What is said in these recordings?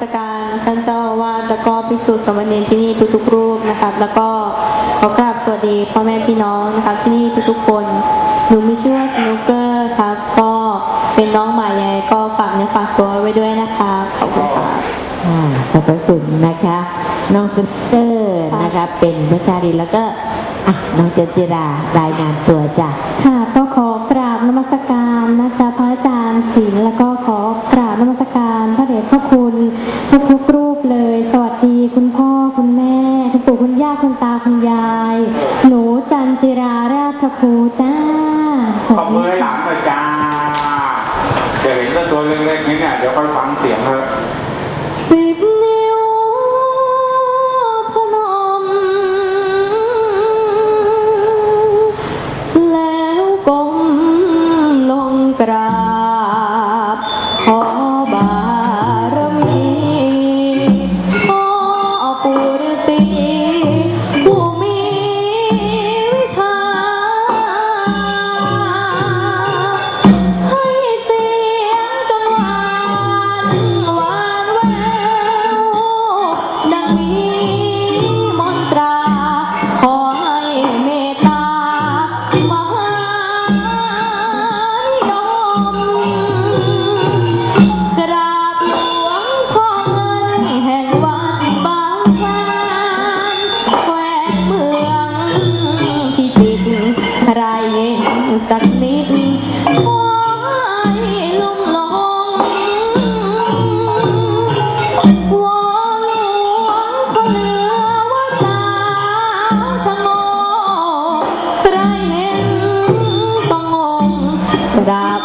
สการท่านเจ้าอาวาสแล้วก็พิสูจน์สมณีที่นี่ทุกๆรูปนะครับ แล้วก็ขอกราบสวัสดีพ่อแม่พี่น้องนะครับที่นี่ทุกๆคน หนูมีชื่อว่าสนุกเกอร์ครับ ก็เป็นน้องใหม่ใหญ่ก็ฝากเนื้อฝากตัวไว้ด้วยนะคะขอบคุณครับขอบพระคุณนะคะ น้องสโนุกเกอร์นะคะเป็นประชาดีแล้วก็น้องเจเจิรารายงานตัวจ้ะค่ะก็ขอกราบนมัสการนะจ๊ะพระอาจารย์ศีลแล้วก็ขอ ฟังเสียงครับสิบ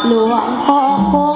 หลวงพ่อคง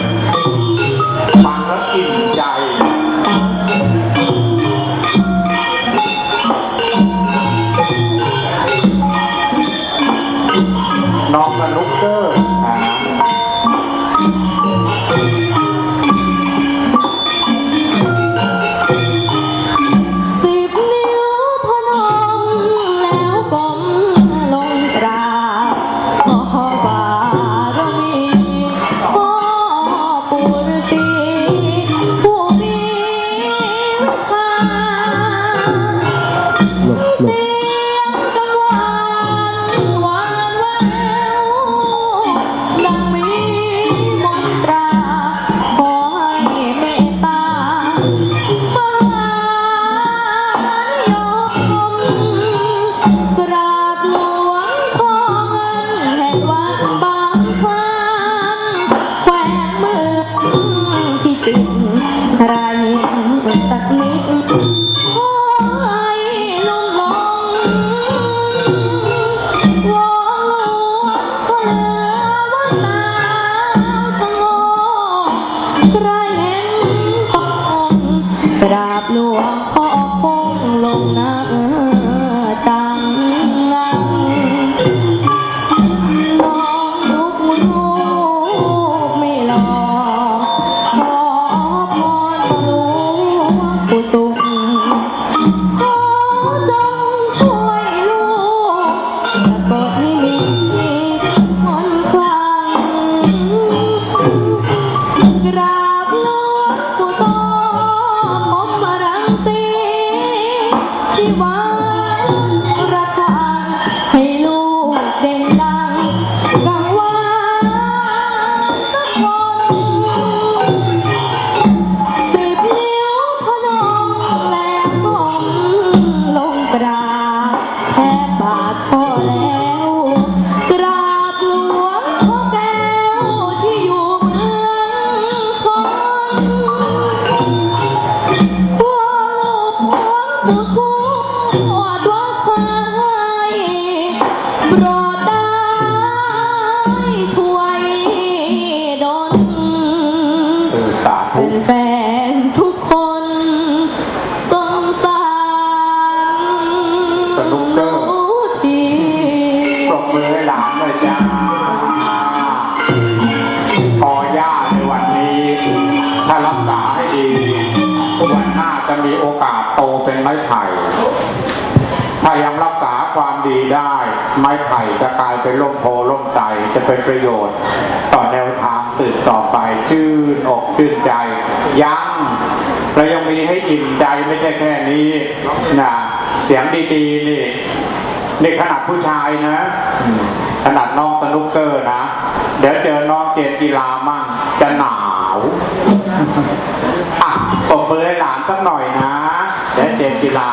រាញ់ទឹកនេះ want. ม้ไผ่ ถ้ายังรักษาความดีได้ ไม้ไผ่จะกลายเป็นร่มโพร่มใจจะเป็นประโยชน์ ต่อแนวทางสืบต่อไปชื่นอกชื่นใจยังเรายังมีให้อิ่มใจไม่ใช่แค่นี้นะเสียงดีๆนี่นี่ขนาดผู้ชายนะ ขนาดน้องสนุกเกอร์นะ เดี๋ยวเจอน้องเจนกีฬามั่งจะหนาว กีฬา